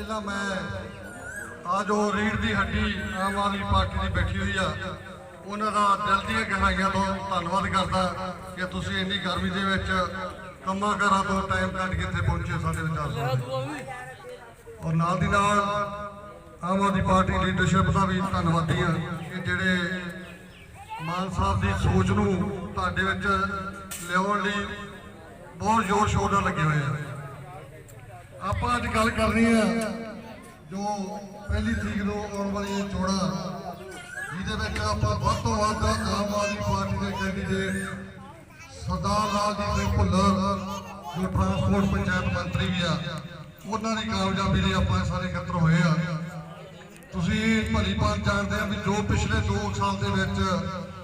ਪਹਿਲਾਂ ਮੈਂ ਆ ਜੋ ਰੀੜ ਦੀ ਹੱਡੀ ਆਮ ਆਦਮੀ ਪਾਰਟੀ ਦੀ ਬੈਠੀ ਹੋਈ ਆ, ਉਹਨਾਂ ਦਾ ਦਿਲ ਦੀਆਂ ਗਹਿਰਾਈਆਂ ਤੋਂ ਧੰਨਵਾਦ ਕਰਦਾ ਕਿ ਤੁਸੀਂ ਇੰਨੀ ਗਰਮੀ ਦੇ ਵਿੱਚ ਕੰਮਾਂ ਕਾਰਾਂ ਤੋਂ ਟਾਈਮ ਕੱਢ ਕੇ ਇੱਥੇ ਪਹੁੰਚੇ ਸਾਡੇ ਵਿਚਾਰ ਸੁਣਨ ਔਰ ਨਾਲ ਦੀ ਨਾਲ ਆਮ ਆਦਮੀ ਪਾਰਟੀ ਲੀਡਰਸ਼ਿਪ ਦਾ ਵੀ ਧੰਨਵਾਦੀ ਹਾਂ ਕਿ ਜਿਹੜੇ ਮਾਨ ਸਾਹਿਬ ਦੀ ਸੋਚ ਨੂੰ ਤੁਹਾਡੇ ਵਿੱਚ ਲਿਆਉਣ ਲਈ ਬਹੁਤ ਜ਼ੋਰ ਸ਼ੋਰ ਨਾਲ ਲੱਗੇ ਹੋਏ ਆ। ਆਪਾਂ ਅੱਜ ਗੱਲ ਕਰਨੀ ਆ ਜੋ ਪਹਿਲੀ ਤਰੀਕ ਨੂੰ ਆਉਣ ਵਾਲੀ ਇਹ ਚੋਣਾਂ, ਜਿਹਦੇ ਵਿੱਚ ਆਪਾਂ ਵੱਧ ਤੋਂ ਵੱਧ ਆਮ ਆਦਮੀ ਪਾਰਟੀ ਦੇ ਕੈਂਡੀਡੇਟ ਸਰਦਾਰ ਲਾਲ ਜੀ ਸਿੰਘ ਭੁੱਲਰ, ਜੋ ਟਰਾਂਸਪੋਰਟ ਪੰਚਾਇਤ ਮੰਤਰੀ ਵੀ ਆ, ਉਹਨਾਂ ਦੀ ਕਾਮਯਾਬੀ ਲਈ ਆਪਾਂ ਸਾਰੇ ਇਕੱਤਰ ਹੋਏ ਆ। ਤੁਸੀਂ ਭਲੀ ਭਾਂਤ ਜਾਣਦੇ ਆ ਵੀ ਜੋ ਪਿਛਲੇ 2 ਸਾਲ ਦੇ ਵਿੱਚ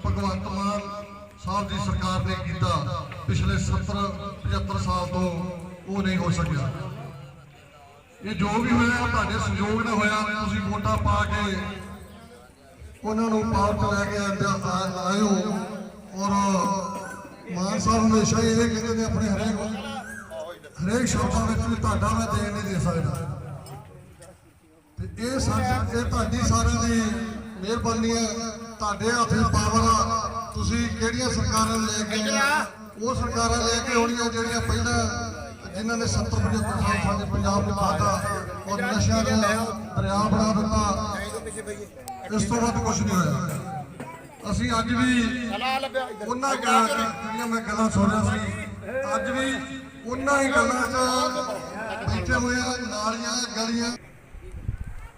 ਭਗਵੰਤ ਮਾਨ ਸਾਹਿਬ ਦੀ ਸਰਕਾਰ ਨੇ ਕੀਤਾ, ਪਿਛਲੇ 70 75 ਸਾਲ ਤੋਂ ਉਹ ਨਹੀਂ ਹੋ ਸਕਿਆ। ਇਹ ਜੋ ਵੀ ਹੋਇਆ, ਤੁਹਾਡੇ ਸਹਿਯੋਗ ਨਾਲ ਹੋਇਆ, ਤੁਸੀਂ ਵੋਟਾਂ ਪਾ ਕੇ ਉਹਨਾਂ ਨੂੰ ਪਾਵਰ ਚ ਲੈ ਕੇ ਆਂਦੇ- ਆ- ਔਰ ਮਾਨ ਸਾਹਿਬ ਹਮੇਸ਼ਾ ਇਹ ਕਹਿੰਦੇ ਨੇ ਆਪਣੇ ਹਰੇਕ ਹਰੇਕ ਸ਼ਬਦਾਂ ਵਿੱਚ ਵੀ ਤੁਹਾਡਾ ਮੈਂ ਦੇਣ ਨਹੀਂ ਦੇ ਸਕਦਾ। ਤੇ ਇਹ ਸਾਡੀ ਇਹ ਤੁਹਾਡੀ ਸਾਰਿਆਂ ਦੀ ਮਿਹਰਬਾਨੀ ਹੈ। ਤੁਹਾਡੇ ਹੱਥ ਵਿੱਚ ਪਾਵਰ ਆ। ਤੁਸੀਂ ਕਿਹੜੀਆਂ ਸਰਕਾਰਾਂ ਲੈ ਕੇ ਆਏ ਉਹ ਸਰਕਾਰਾਂ ਲੈ ਕੇ ਆਉਣੀਆਂ ਜਿਹੜੀਆਂ ਪਹਿਲਾਂ ਜਿਨ੍ਹਾਂ ਨੇ 70 75 ਸਾਲ ਸਾਡੇ ਪੰਜਾਬ ਨੂੰ ਖਾਤਾ ਔਰ ਨਸ਼ਿਆਂ ਦਾ ਦਰਿਆ ਬਣਾ ਦਿੱਤਾ। ਇਸ ਤੋਂ ਵੱਧ ਕੁਝ ਨਹੀਂ ਹੋਇਆ। ਅਸੀਂ ਅੱਜ ਵੀ ਉਹਨਾਂ ਗੱਲਾਂ ਜਿਹੜੀਆਂ ਮੈਂ ਗੱਲਾਂ ਸੁਣ ਰਿਹਾ ਸੀ, ਅੱਜ ਵੀ ਉਹਨਾਂ ਹੀ ਗੱਲਾਂ 'ਚ ਬੈਠੇ ਹੋਏ ਆ, ਨਾਲੀਆਂ, ਗਲੀਆਂ।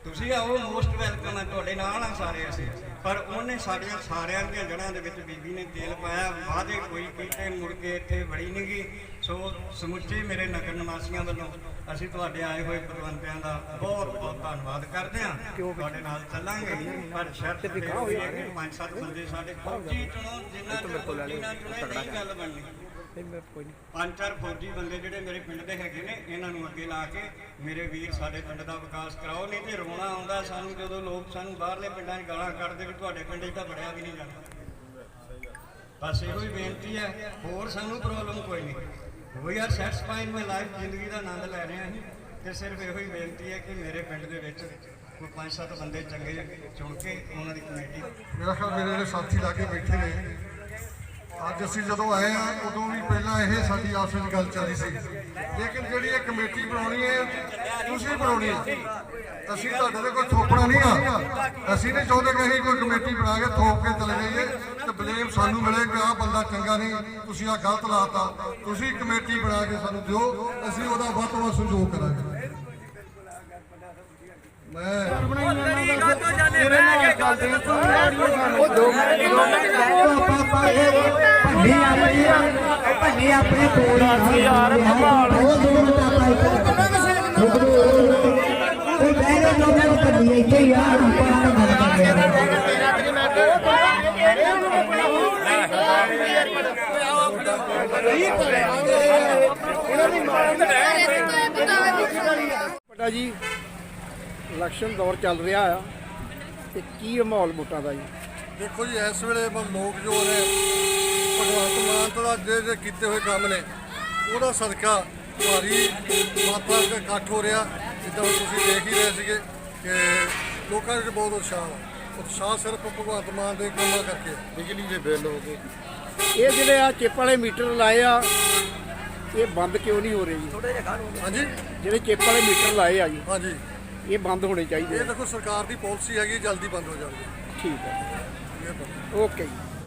ਤੁਸੀਂ ਆਓ ਮੋਸਟ ਵੈਲਕਮ ਹੈ ਤੁਹਾਡੇ ਨਾਲ ਆ ਸਾਰੇ ਅਸੀਂ। ਪਰ ਉਹਨੇ ਸਾਡੀਆਂ ਸਾਰਿਆਂ ਦੀਆਂ ਜੜ੍ਹਾਂ ਦੇ ਵਿੱਚ ਬੀਬੀ ਨੇ ਤੇਲ ਪਾਇਆ, ਵਾਅਦੇ ਕੋਈ ਕੀਤੇ, ਮੁੜ ਕੇ ਇੱਥੇ ਵੜੀ ਨਹੀਂ ਗਈ ਸੋ ਸਮੁੱਚੇ ਮੇਰੇ ਨਗਰ ਨਿਵਾਸੀਆਂ ਵੱਲੋਂ ਅਸੀਂ ਤੁਹਾਡੇ ਆਏ ਹੋਏ ਪ੍ਰਬੰਧਿਆਂ ਦਾ ਬਹੁਤ ਬਹੁਤ ਧੰਨਵਾਦ ਕਰਦੇ ਹਾਂ। ਤੁਹਾਡੇ ਨਾਲ ਚੱਲਾਂਗੇ। ਪਰ ਸ਼ਰਤ ਇਹ ਹੋਈ ਹੈ ਕਿ ਪੰਜ ਸੱਤ ਬੰਦੇ ਸਾਡੇ ਫੌਜੀ ਚੁਣੋ ਜਿਨ੍ਹਾਂ ਫੌਜੀ ਨਾ ਚੁਣੇ ਨਹੀਂ ਗੱਲ ਬਣਨੀ। ਪੰਜ ਚਾਰ ਫੌਜੀ ਬੰਦੇ ਜਿਹੜੇ ਮੇਰੇ ਪਿੰਡ ਦੇ ਹੈਗੇ ਨੇ ਇਹਨਾਂ ਨੂੰ ਅੱਗੇ ਲਾ ਕੇ ਮੇਰੇ ਵੀਰ ਸਾਡੇ ਪਿੰਡ ਦਾ ਵਿਕਾਸ ਕਰਾਓ ਨਹੀਂ ਤੇ ਰੋਣਾ ਆਉਂਦਾ ਸਾਨੂੰ ਜਦੋਂ ਲੋਕ ਸਾਨੂੰ ਬਾਹਰਲੇ ਪਿੰਡਾਂ 'ਚ ਗਾਲਾਂ ਕੱਢਦੇ ਵੀ ਤੁਹਾਡੇ ਪਿੰਡ 'ਚ ਤਾਂ ਬੜਿਆ ਵੀ ਨਹੀਂ ਜਾਂਦਾ। ਬਸ ਇਹੋ ਹੀ ਬੇਨਤੀ ਹੈ ਹੋਰ ਸਾਨੂੰ ਪ੍ਰੋਬਲਮ ਕੋਈ ਨਹੀਂ। We are satisfied my life, ਜ਼ਿੰਦਗੀ ਦਾ ਆਨੰਦ ਲੈ ਰਹੇ ਹਾਂ ਤੇ ਸਿਰਫ ਇਹੋ ਹੀ ਬੇਨਤੀ ਹੈ ਕਿ ਮੇਰੇ ਪਿੰਡ ਦੇ ਵਿੱਚ ਕੋਈ ਪੰਜ ਸੱਤ ਬੰਦੇ ਚੰਗੇ ਚੁਣ ਕੇ ਉਹਨਾਂ ਦੀ ਕਮੇਟੀ ਮੇਰਾ ਖਿਆਲ ਮੇਰੇ ਜਿਹੜੇ ਸਾਥੀ ਲਾਗੇ ਬੈਠੇ ਨੇ, ਅੱਜ ਅਸੀਂ ਜਦੋਂ ਆਏ ਆ ਉਦੋਂ ਵੀ ਪਹਿਲਾਂ ਇਹ ਸਾਡੀ ਆਪਸ ਵਿੱਚ ਗੱਲ ਚੱਲੀ ਸੀ। ਲੇਕਿਨ ਜਿਹੜੀ ਇਹ ਕਮੇਟੀ ਬਣਾਉਣੀ ਹੈ, ਤੁਸੀਂ ਬਣਾਉਣੀ ਹੈ। ਅਸੀਂ ਤੁਹਾਡੇ ਤੇ ਕੋਈ ਥੋਪਣਾ ਨਹੀਂ ਆ। ਅਸੀਂ ਨਹੀਂ ਚਾਹੁੰਦੇ ਕਿ ਅਸੀਂ ਕੋਈ ਕਮੇਟੀ ਬਣਾ ਕੇ ਥੋਪ ਕੇ ਚਲੇ ਜਾਈਏ। ਬਲੇਮ ਸਾਨੂੰ ਮਿਲੇ ਕਿ ਆਹ ਬੰਦਾ ਚੰਗਾ ਨਹੀਂ ਤੁਸੀਂ ਆ ਗਲਤ ਲਾਤਾ। ਤੁਸੀਂ ਕਮੇਟੀ ਬਣਾ ਕੇ ਸਾਨੂੰ ਦਿਓ ਅਸੀਂ ਉਹਦਾ ਵੱਧ ਤੋਂ ਵੱਧ ਸਹਿਯੋਗ ਕਰਾਂਗੇ। ਮੈਂ ਆਪਣੀ ਯਾਰ ਦੋ ਮਿੰਟ ਆਪਾਂ ਇੱਕ ਉਹ ਬੈਠੇ ਲੋਕਾਂ ਨੂੰ ਭੰਡੀ ਇੱਥੇ ਯਾਰ ਆਪਾਂ ਗੱਲ ਕਰਦੇ ਬੇਟਾ ਜੀ ਇਲੈਕਸ਼ਨ ਦੌਰ ਚੱਲ ਰਿਹਾ ਆ ਤੇ ਕੀ ਮਾਹੌਲ ਵੋਟਾਂ ਦਾ ਜੀ? ਦੇਖੋ ਜੀ ਇਸ ਵੇਲੇ ਲੋਕ ਜੋ ਨੇ ਭਗਵੰਤ ਮਾਨ ਤੋਂ ਜੇ ਜੇ ਕੀਤੇ ਹੋਏ ਕੰਮ ਨੇ ਉਹਦਾ ਸਦਕਾ ਭਾਰੀ ਮਾਤਰਾ ਵਿੱਚ ਇਕੱਠ ਹੋ ਰਿਹਾ ਜਿੱਦਾਂ ਤੁਸੀਂ ਦੇਖ ਹੀ ਰਹੇ ਸੀਗੇ ਕਿ ਲੋਕਾਂ ਵਿੱਚ ਬਹੁਤ ਉਤਸ਼ਾਹ ਉਤਸ਼ਾਹ ਸਿਰਫ ਭਗਵੰਤ ਮਾਨ ਦੇ ਕੰਮਾਂ ਕਰਕੇ ਬਿਜਲੀ ਦੇ ਬਿੱਲ ਹੋ ਗਏ। ਇਹ ਜਿਹੜੇ ਆ ਚਿੱਪ ਵਾਲੇ ਮੀਟਰ ਲਾਏ ਆ ਇਹ ਬੰਦ ਕਿਉਂ ਨਹੀਂ ਹੋ ਰਹੇ ਜੀ? ਹਾਂਜੀ। ਜਿਹੜੇ ਚਿੱਪ ਵਾਲੇ ਮੀਟਰ ਲਾਏ ਆ ਜੀ ਹਾਂਜੀ। ਇਹ ਬੰਦ ਹੋਣੇ ਚਾਹੀਦੇ ਇਹ ਦੇਖੋ ਸਰਕਾਰ ਦੀ ਪਾਲਿਸੀ ਹੈਗੀ ਜਲਦੀ ਬੰਦ ਹੋ ਜਾਣਗੇ। ਠੀਕ ਹੈ ਓਕੇ ਜੀ।